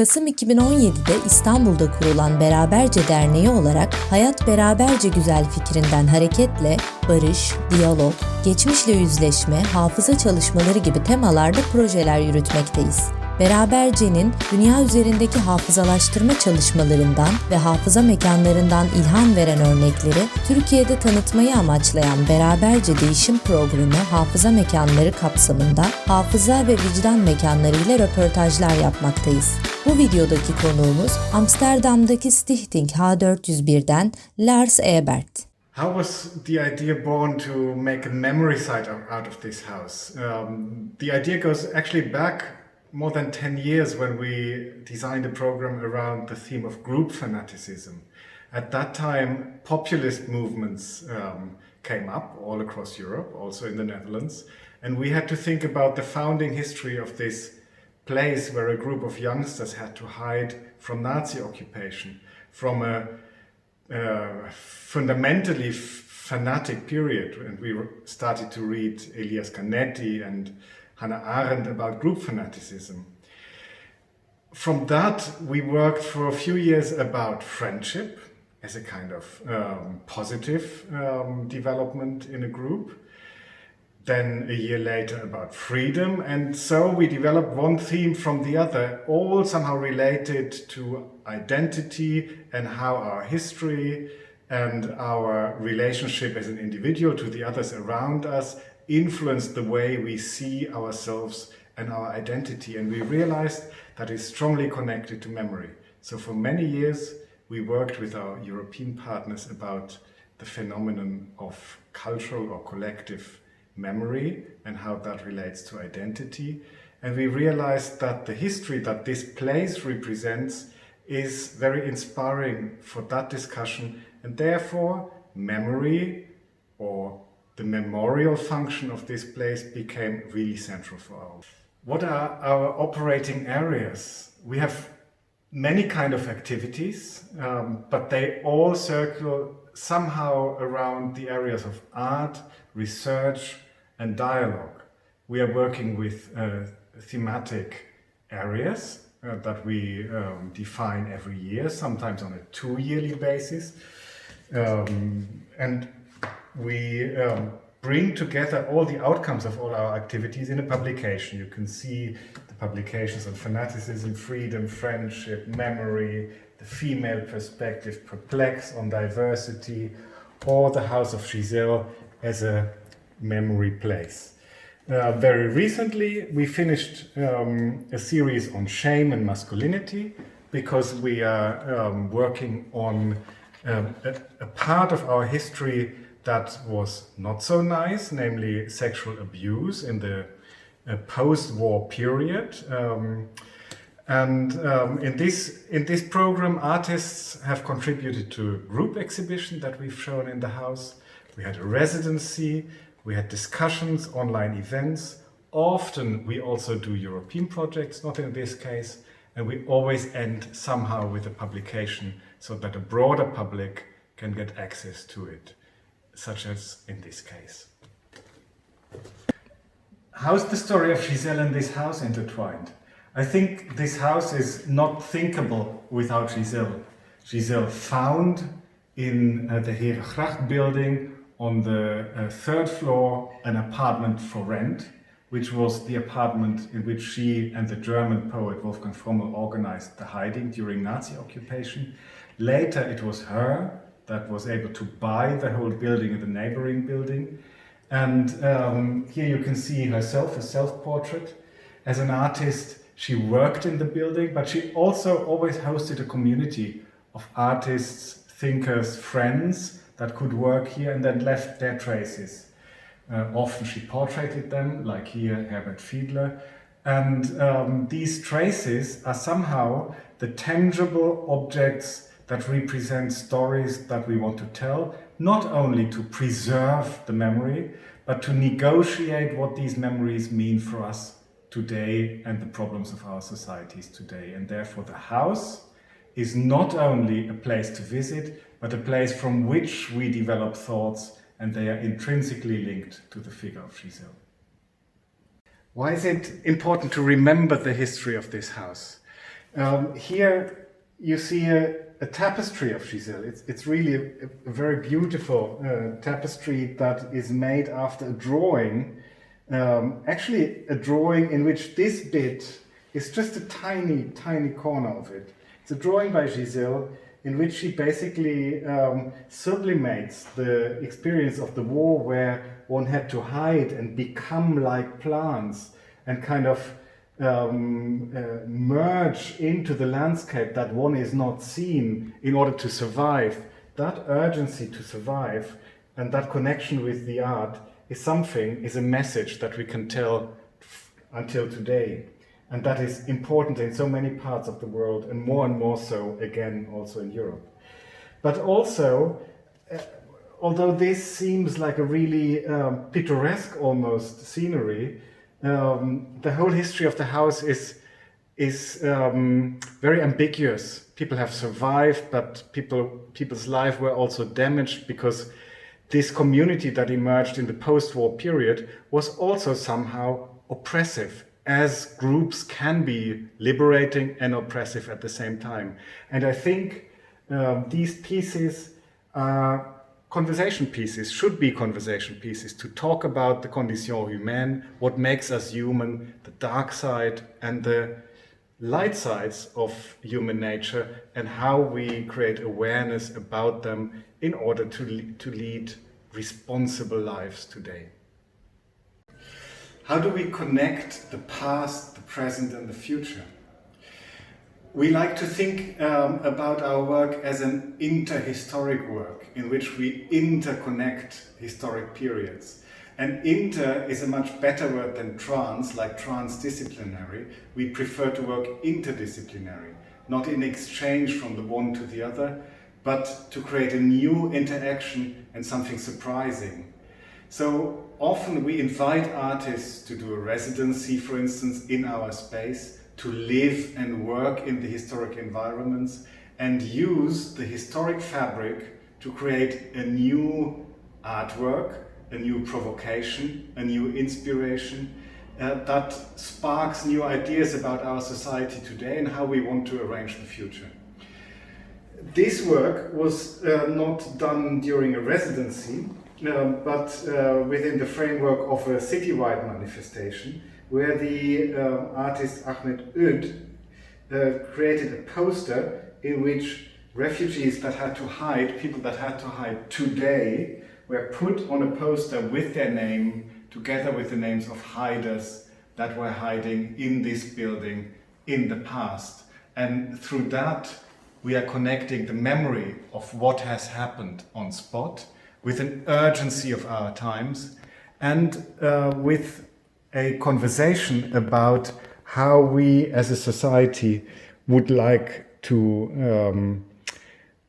Kasım 2017'de İstanbul'da kurulan Beraberce Derneği olarak Hayat Beraberce Güzel fikrinden hareketle barış, diyalog, geçmişle yüzleşme, hafıza çalışmaları gibi temalarda projeler yürütmekteyiz. Beraberce'nin dünya üzerindeki hafızalaştırma çalışmalarından ve hafıza mekanlarından ilham veren örnekleri Türkiye'de tanıtmayı amaçlayan Beraberce Değişim Programı Hafıza Mekanları kapsamında hafıza ve vicdan mekanları ile röportajlar yapmaktayız. Bu videodaki konuğumuz Amsterdam'daki Stichting H401'den Lars Ebert. How was the idea born to make a memory site out of this house? Um, the idea goes actually back more than 10 years when we designed a program around the theme of group fanaticism. At that time, populist movements um, came up all across Europe, also in the Netherlands, and we had to think about the founding history of this place where a group of youngsters had to hide from Nazi occupation, from a uh, fundamentally fanatic period, and we started to read Elias Canetti and Hannah Arendt about group fanaticism. From that, we worked for a few years about friendship as a kind of um, positive um, development in a group. Then a year later about freedom, and so we developed one theme from the other, all somehow related to identity and how our history and our relationship as an individual to the others around us influenced the way we see ourselves and our identity. And we realized that is strongly connected to memory. So for many years, we worked with our European partners about the phenomenon of cultural or collective memory and how that relates to identity. And we realized that the history that this place represents is very inspiring for that discussion, and therefore, memory or the memorial function of this place became really central for our. What are our operating areas? We have many kind of activities, um, but they all circle somehow around the areas of art, research, and dialogue. We are working with uh, thematic areas uh, that we um, define every year, sometimes on a two yearly basis. Um, and we um, bring together all the outcomes of all our activities in a publication. You can see the publications on fanaticism, freedom, friendship, memory, the female perspective, perplex on diversity, or the House of Giselle as a memory place. Uh, very recently, we finished um, a series on shame and masculinity because we are um, working on um, a, a part of our history that was not so nice, namely sexual abuse in the uh, post-war period. Um, and um, in this in this program, artists have contributed to a group exhibition that we've shown in the house. We had a residency, we had discussions, online events. Often we also do European projects, not in this case, and we always end somehow with a publication so that a broader public can get access to it such as in this case. How's the story of Giselle and this house intertwined? I think this house is not thinkable without Giselle. Giselle found in uh, the Herengracht building on the uh, third floor an apartment for rent, which was the apartment in which she and the German poet Wolfgang Frommel organized the hiding during Nazi occupation. Later, it was her that was able to buy the whole building and the neighboring building. And um, here you can see herself, a self portrait. As an artist, she worked in the building, but she also always hosted a community of artists, thinkers, friends that could work here and then left their traces. Uh, often she portraited them, like here Herbert Fiedler. And um, these traces are somehow the tangible objects that represent stories that we want to tell, not only to preserve the memory, but to negotiate what these memories mean for us today and the problems of our societies today. And therefore, the house is not only a place to visit, but a place from which we develop thoughts, and they are intrinsically linked to the figure of Giselle. Why is it important to remember the history of this house? Um, here you see a, a, tapestry of Giselle. It's, it's really a, a very beautiful uh, tapestry that is made after a drawing. Um, actually, a drawing in which this bit is just a tiny, tiny corner of it. It's a drawing by Giselle in which she basically um, sublimates the experience of the war where one had to hide and become like plants and kind of um, uh, merge into the landscape that one is not seen in order to survive. That urgency to survive and that connection with the art is something, is a message that we can tell until today. And that is important in so many parts of the world, and more and more so again also in Europe. But also, uh, although this seems like a really um, picturesque almost scenery, um, the whole history of the house is is um, very ambiguous. People have survived, but people people's lives were also damaged because this community that emerged in the post-war period was also somehow oppressive as groups can be liberating and oppressive at the same time. And I think um, these pieces are conversation pieces, should be conversation pieces to talk about the condition humaine, what makes us human, the dark side and the light sides of human nature, and how we create awareness about them in order to, to lead responsible lives today. How do we connect the past, the present, and the future? We like to think um, about our work as an interhistoric work in which we interconnect historic periods. And inter is a much better word than trans, like transdisciplinary. We prefer to work interdisciplinary, not in exchange from the one to the other, but to create a new interaction and something surprising. So often we invite artists to do a residency, for instance, in our space, to live and work in the historic environments and use the historic fabric to create a new artwork, a new provocation, a new inspiration uh, that sparks new ideas about our society today and how we want to arrange the future. This work was uh, not done during a residency, um, but uh, within the framework of a citywide manifestation where the um, artist Ahmed Ud uh, created a poster in which refugees that had to hide, people that had to hide today, were put on a poster with their name together with the names of hiders that were hiding in this building in the past. And through that, we are connecting the memory of what has happened on spot with an urgency of our times and uh, with a conversation about how we as a society would like to um,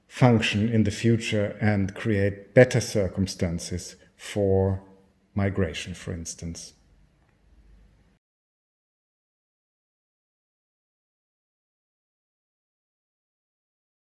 function in the future and create better circumstances for migration, for instance.